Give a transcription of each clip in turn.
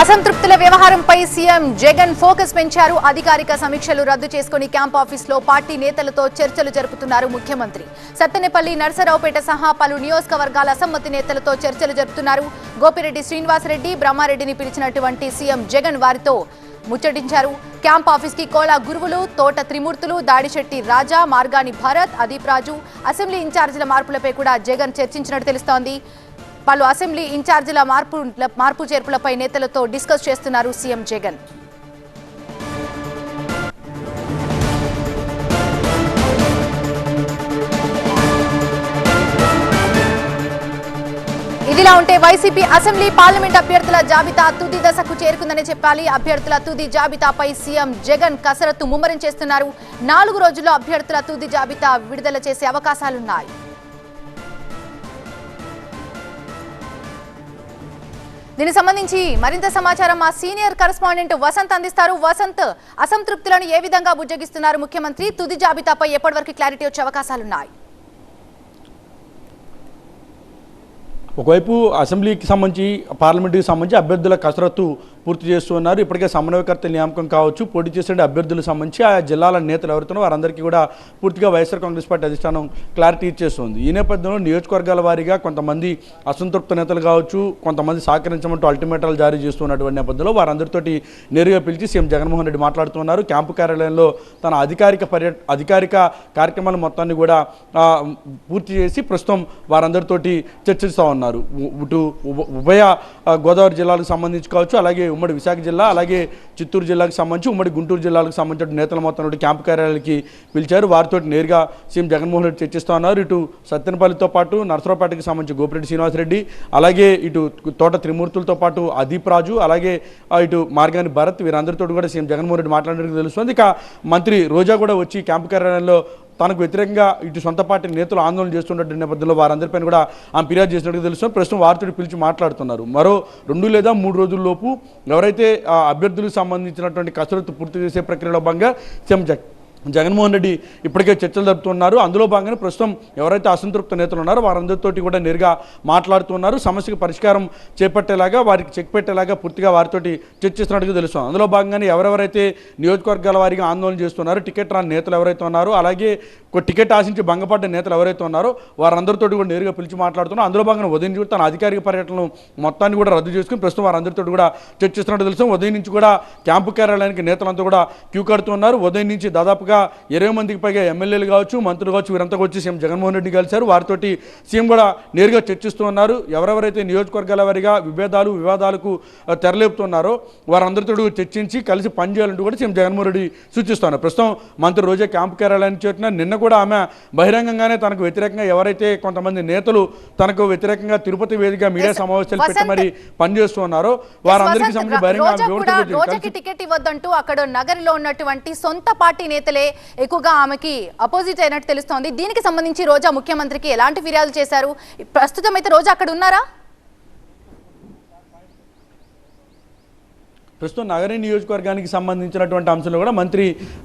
అసంతృప్తుల వ్యవహారంపై CM Jagan focus పెంచారు. అధికారిక సమీక్షలు రద్దు చేసుకుని క్యాంప్ ఆఫీస్లో పార్టీ నేతలతో చర్చలు జరుపుతున్నారు ముఖ్యమంత్రి. సత్తెనపల్లి నర్సరావుపేట సహా పలు నియోజకవర్గాల అసమ్మతి నేతలతో చర్చలు జరుపుతున్నారు. గోపిరెడ్డి శ్రీనివాసరెడ్డి బ్రహ్మారెడ్డిని పిలిచినటువంటి సీఎం జగన్ వారితో ముచ్చటించారు. క్యాంప్ ఆఫీస్కి కోలా గురువులు తోట త్రిమూర్తులు దాడిశెట్టి రాజా మార్గాని భరత్ అదీప్ రాజు అసెంబ్లీ ఇన్ఛార్జీల మార్పులపై కూడా జగన్ చర్చించినట్టు తెలుస్తోంది. పలు అసెంబ్లీ ఇన్ఛార్జీల మార్పు మార్పు చేర్పులపై నేతలతో డిస్కస్ చేస్తున్నారు సీఎం జగన్. ఇదిలా ఉంటే వైసీపీ అసెంబ్లీ పార్లమెంట్ అభ్యర్థుల జాబితా తుది దశకు చేరుకుందని చెప్పాలి. అభ్యర్థుల తుది జాబితాపై సీఎం జగన్ కసరత్తు ముమ్మరం చేస్తున్నారు. నాలుగు రోజుల్లో అభ్యర్థుల తుది జాబితా విడుదల చేసే అవకాశాలున్నాయి. దీనికి సంబంధించి మరింత సమాచారం మా సీనియర్ కరెస్పాండెంట్ వసంత్ అందిస్తారు. వసంత్ అసంతృప్తులను ఏ విధంగా బుజ్జగిస్తున్నారు? ముఖ్యమంత్రి తుది జాబితాపై ఎప్పటివరకు క్లారిటీ వచ్చే అవకాశాలున్నాయి? ఒకవైపు అసెంబ్లీకి సంబంధించి పార్లమెంటుకి సంబంధించి అభ్యర్థుల కసరత్తు పూర్తి చేస్తున్నారు ఇప్పటికే సమన్వయకర్త నియామకం కావచ్చు పోటీ చేసే అభ్యర్థులకు సంబంధించి ఆ జిల్లాల నేతలు ఎవరుతున్నారో వారందరికీ కూడా పూర్తిగా వైఎస్ఆర్ కాంగ్రెస్ పార్టీ అధిష్టానం క్లారిటీ ఇచ్చేస్తుంది. ఈ నేపథ్యంలో నియోజకవర్గాల వారీగా కొంతమంది అసంతృప్త నేతలు కావచ్చు కొంతమంది సహకరించమంటూ అల్టిమేటాలు జారీ చేస్తున్నటువంటి నేపథ్యంలో వారందరితోటి నేరుగా పిలిచి సీఎం జగన్మోహన్ రెడ్డి మాట్లాడుతున్నారు క్యాంపు కార్యాలయంలో తన అధికారిక పర్య అధికారిక కార్యక్రమాల మొత్తాన్ని కూడా పూర్తి చేసి ప్రస్తుతం వారందరితోటి చర్చిస్తూ ఉన్నారు. ఇటు ఉభయ గోదావరి జిల్లాలకు సంబంధించి కావచ్చు అలాగే ఉమ్మడి విశాఖ జిల్లా అలాగే చిత్తూరు జిల్లాకు సంబంధించి ఉమ్మడి గుంటూరు జిల్లాలకు సంబంధించిన నేతల మొత్తం క్యాంపు కార్యాలయానికి పిలిచారు. వారితో నేరుగా సీఎం జగన్మోహన్ రెడ్డి చర్చిస్తా ఉన్నారు ఇటు సత్యనపల్లితో పాటు నరసరావుపేటకి సంబంధించి గోపిరెడ్డి శ్రీనివాసరెడ్డి అలాగే ఇటు తోట త్రిమూర్తులతో పాటు అదీప్ రాజు అలాగే ఇటు మార్గాని భరత్ వీరందరితో కూడా సీఎం జగన్మోహన్ రెడ్డి మాట్లాడినట్టు తెలుస్తుంది. ఇక మంత్రి రోజా కూడా వచ్చి క్యాంపు కార్యాలయంలో తనకు వ్యతిరేకంగా ఇటు సొంత పార్టీ నేతలు ఆందోళన చేస్తున్నటువంటి నేపథ్యంలో వారందరిపైన కూడా ఆమె ఫిర్యాదు చేసినట్టు తెలుస్తుంది. ప్రస్తుతం వార్తడు పిలిచి మాట్లాడుతున్నారు. మరో రెండు లేదా మూడు రోజుల్లోపు ఎవరైతే ఆ అభ్యర్థులకు సంబంధించినటువంటి కసరత్తు పూర్తి చేసే ప్రక్రియలో భాగంగా సీఎం జగన్ జగన్మోహన్ రెడ్డి ఇప్పటికే చర్చలు జరుపుతున్నారు. అందులో భాగంగానే ప్రస్తుతం ఎవరైతే అసంతృప్త నేతలు ఉన్నారో వారందరితోటి కూడా నేరుగా మాట్లాడుతున్నారు సమస్యకు పరిష్కారం చేపట్టేలాగా వారికి చెక్ పెట్టేలాగా పూర్తిగా వారితోటి చర్చిస్తున్నట్టుగా తెలుస్తుంది. అందులో భాగంగానే ఎవరెవరైతే నియోజకవర్గాల వారిగా ఆందోళన చేస్తున్నారో టికెట్ రాని నేతలు ఎవరైతే ఉన్నారో అలాగే ఒక టికెట్ ఆశించి భంగపడ్డ నేతలు ఎవరైతే ఉన్నారో వారందరితో కూడా నేరుగా పిలిచి మాట్లాడుతున్నారు. అందులో భాగంగా ఉదయం నుంచి తన అధికారిక పర్యటనను మొత్తాన్ని కూడా రద్దు చేసుకుని ప్రస్తుతం వారందరితో కూడా చర్చిస్తున్నట్టు తెలుసు ఉదయం నుంచి కూడా క్యాంపు కార్యాలయానికి నేతలంతా కూడా క్యూ కడుతున్నారు. ఉదయం నుంచి దాదాపుగా ఇరవై మందికి పైగా ఎమ్మెల్యేలు కావచ్చు మంత్రులు కావచ్చు వీరంతా వచ్చి సీఎం జగన్మోహన్ రెడ్డి కలిశారు. వారితోటి సీఎం కూడా నేరుగా చర్చిస్తూ ఉన్నారు. ఎవరెవరైతే నియోజకవర్గాల వారిగా విభేదాలు వివాదాలకు తెరలేపుతున్నారో వారందరితో చర్చించి కలిసి పనిచేయాలంటూ కూడా సీఎం జగన్మోహన్ రెడ్డి సూచిస్తున్నారు ప్రస్తుతం మంత్రి రోజే క్యాంపు కార్యాలయానికి చేరుతున్న నిన్న కూడా ఆమె బహిరంగంగానే తనకు వ్యతిరేకంగా ఎవరైతే కొంతమంది నేతలు తనకు వ్యతిరేకంగా తిరుపతి వేదిక మీడియా సమావేశాలు పెట్టి. మరి పనిచేస్తున్నారో వారందరికీ వసంత్, సంబంధించి బహిరంగ టికెట్ ఇవ్వద్దంటూ అక్కడ నగరిలో ఉన్నటువంటి సొంత పార్టీ నేతలే ఎక్కువగా ఆమెకి అపోజిట్ అయినట్టు తెలుస్తోంది. దీనికి సంబంధించి రోజా ముఖ్యమంత్రికి ఎలాంటి ఫిర్యాదు చేశారు? ప్రస్తుతం అయితే రోజా అక్కడ ఉన్నారా? ప్రస్తుతం నగర నియోజకవర్గానికి సంబంధించినటువంటి అంశంలో కూడా మంత్రి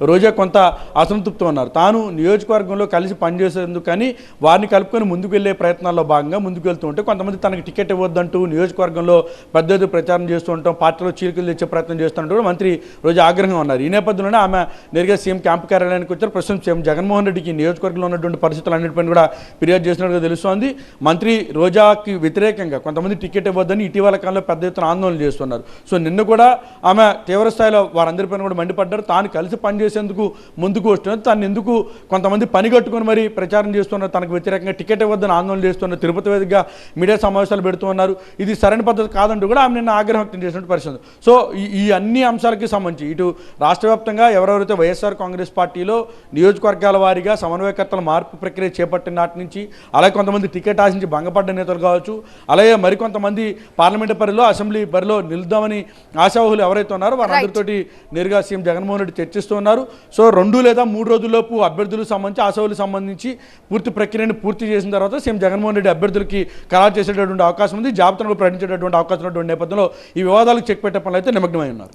రోజా కొంత అసంతృప్తి ఉన్నారు. తాను నియోజకవర్గంలో కలిసి పనిచేసేందుకు కానీ వారిని కలుపుకొని ముందుకు వెళ్ళే ప్రయత్నాల్లో భాగంగా ముందుకు వెళ్తూ ఉంటే కొంతమంది తనకు టికెట్ ఇవ్వద్దంటూ నియోజకవర్గంలో పెద్ద ఎత్తున ప్రచారం చేస్తూ ఉంటాం పార్టీలో చీలికలు తెచ్చే ప్రయత్నం చేస్తున్నట్టు కూడా మంత్రి రోజా ఆగ్రహంగా ఉన్నారు. ఈ నేపథ్యంలోనే ఆమె నేరుగా సీఎం క్యాంపు కార్యాలయానికి వచ్చారు. ప్రస్తుతం సీఎం జగన్మోహన్ రెడ్డికి నియోజకవర్గంలో ఉన్నటువంటి పరిస్థితులు అన్నింటిపైన కూడా ఫిర్యాదు చేసినట్టుగా తెలుస్తోంది. మంత్రి రోజాకి వ్యతిరేకంగా కొంతమంది టికెట్ ఇవ్వద్దని ఇటీవల కాలంలో పెద్ద ఎత్తున ఆందోళన చేస్తున్నారు. సో నిన్న కూడా ఆమె తీవ్రస్థాయిలో వారందరిపైన కూడా మండిపడ్డారు. తాను కలిసి పనిచేసేందుకు ముందుకు వస్తున్నారు. తను ఎందుకు కొంతమంది పని కట్టుకొని మరి ప్రచారం చేస్తున్నారు? తనకు వ్యతిరేకంగా టికెట్ ఇవ్వద్దని ఆందోళన చేస్తున్నారు. తిరుపతి వేదికగా మీడియా సమావేశాలు పెడుతున్నారు ఇది సరైన పద్ధతి కాదంటూ కూడా ఆమె నిన్న ఆగ్రహం వ్యక్తం చేసినట్టు పరిస్థితి సో ఈ అన్ని అంశాలకి సంబంధించి ఇటు రాష్ట్ర వ్యాప్తంగా ఎవరెవరైతే వైఎస్ఆర్ కాంగ్రెస్ పార్టీలో నియోజకవర్గాల వారీగా సమన్వయకర్తల మార్పు ప్రక్రియ చేపట్టిన నాటి నుంచి అలాగే కొంతమంది టికెట్ ఆశించి భంగపడ్డ నేతలు కావచ్చు అలాగే మరికొంతమంది పార్లమెంటు పరిలో అసెంబ్లీ బరిలో నిలుద్దామని ఆశావహులు ఎవరైతే ఉన్నారో వారందరితోటి నేరుగా సీఎం జగన్మోహన్ రెడ్డి చర్చిస్తూ ఉన్నారు. సో రెండు లేదా మూడు రోజుల్లోపు అభ్యర్థులకు సంబంధించి ఆశావులకు సంబంధించి పూర్తి ప్రక్రియను పూర్తి చేసిన తర్వాత సీఎం జగన్మోహన్ రెడ్డి అభ్యర్థులకి ఖరారు చేసేటటువంటి అవకాశం ఉంది. జాబితాను ప్రకటించేటటువంటి అవకాశం ఉన్నటువంటి నేపథ్యంలో ఈ వివాదాలకు చెక్ పెట్టే పనులు అయితే నిమగ్నమై ఉన్నారు.